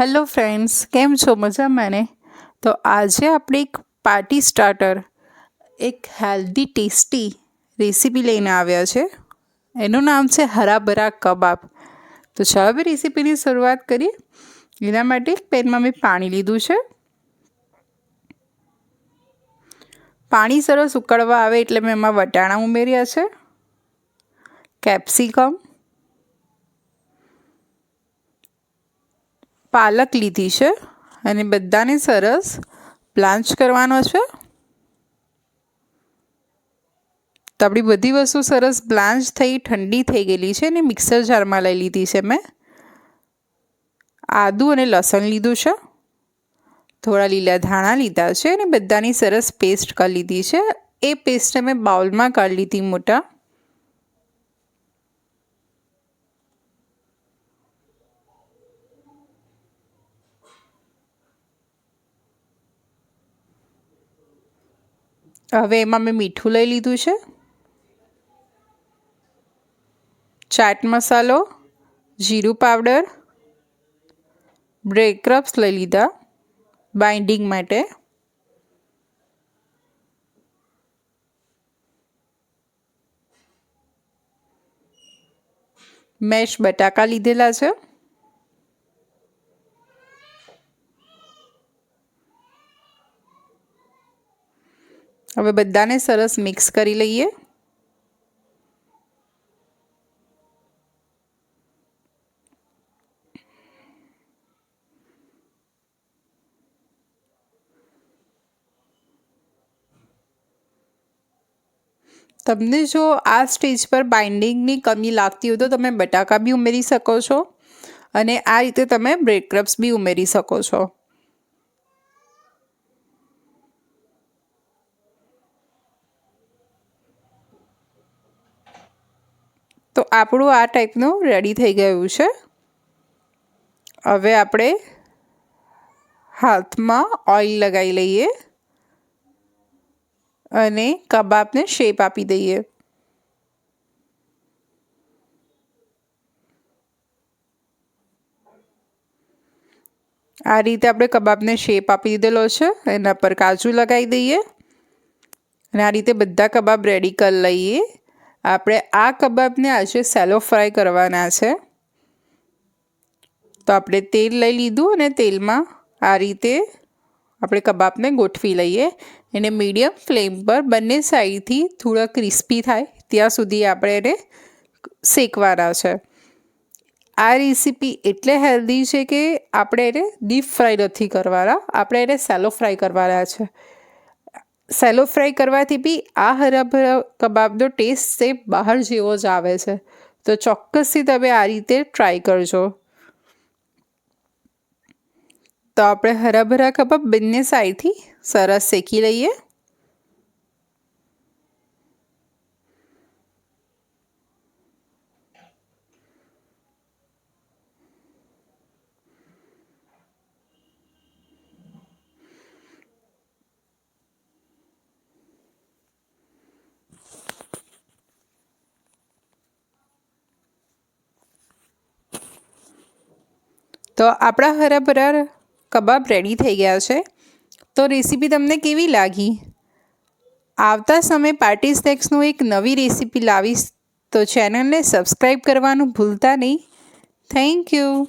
Hello friends, કેમ છો? મજામાં ને? તો આજે આપણે એક પાર્ટી સ્ટાર્ટર, એક હેલ્ધી, ટેસ્ટી રેસીપી લઈને આવ્યા છે. એનું નામ છે હરાભરા કબાબ. તો ચાલો હવે રેસીપીની શરૂઆત કરીએ. એના માટે એક પેનમાં મેં પાણી લીધું છે. પાણી સરસ ઉકળવા આવે એટલે મેં એમાં વટાણા ઉમેર્યા છે. કેપ્સિકમ પાલક લીધી છે અને બધાને સરસ પ્લાન્ચ કરવાનો છે. તો આપણી બધી વસ્તુ સરસ બ્લાન્ચ થઈ, ઠંડી થઈ ગયેલી છે અને મિક્સર જારમાં લઈ લીધી છે મેં. આદું અને લસણ લીધું છે. થોડા લીલા ધાણા લીધા છે અને બધાની સરસ પેસ્ટ કરી લીધી છે. એ પેસ્ટ મેં બાઉલમાં કાઢી લીધી મોટા. હવે એમાં મેં મીઠું લઈ લીધું છે. ચાટ મસાલો, જીરું પાવડર બ્રેડ ક્રબ્સ લઈ લીધા બાઇન્ડિંગ માટે. મેશ બટાકા લીધેલા છે. હવે બધાને સરસ મિક્સ કરી લઈએ. તમને જો આ સ્ટેજ પર બાઇન્ડિંગની કમી લાગતી હોય તો તમે બટાકા બી ઉમેરી શકો છો. અને આ રીતે તમે બ્રેડ બી ઉમેરી શકો છો. તો આપણું આ ટાઈપનું રેડી થઈ ગયું છે. હવે આપણે હાથમાં ઓઇલ લગાવી લઈએ અને કબાબને શેપ આપી દઈએ. આ રીતે આપણે કબાબને શેપ આપી દીધેલો છે, એના પર કાજુ લગાવી દઈએ અને આ રીતે બધા કબાબ રેડી કરી લઈએ. આપણે આ કબાબને આજે સેલો ફ્રાય કરવાના છે. તો આપણે તેલ લઈ લીધું અને તેલમાં આ રીતે આપણે કબાબને ગોઠવી લઈએ. એને મીડિયમ ફ્લેમ પર બંને સાઈડથી થોડા ક્રિસ્પી થાય ત્યાં સુધી આપણે એને શેકવાના છે. આ રેસીપી એટલે હેલ્ધી છે કે આપણે એને ડીપ ફ્રાય નથી કરવાના, આપણે એને સેલો ફ્રાય કરવાના છે. સેલો ફ્રાય કરવાથી બી આ હરાભરા કબાબનો ટેસ્ટ છે બહાર જેવો જ આવે છે. તો ચોક્કસથી તમે આ રીતે ટ્રાય કરજો. તો આપણે હરાભરા કબાબ બંને સાઈડથી સરસ શેકી લઈએ. તો આપણા હરાભરા કબાબ રેડી થઈ ગયા છે. તો રેસીપી તમને કેવી લાગી? આવતા સમયે પાર્ટી સ્નેક્સનું એક નવી રેસીપી લાવીશ. તો ચેનલને સબસ્ક્રાઈબ કરવાનું ભૂલતા નહીં. Thank you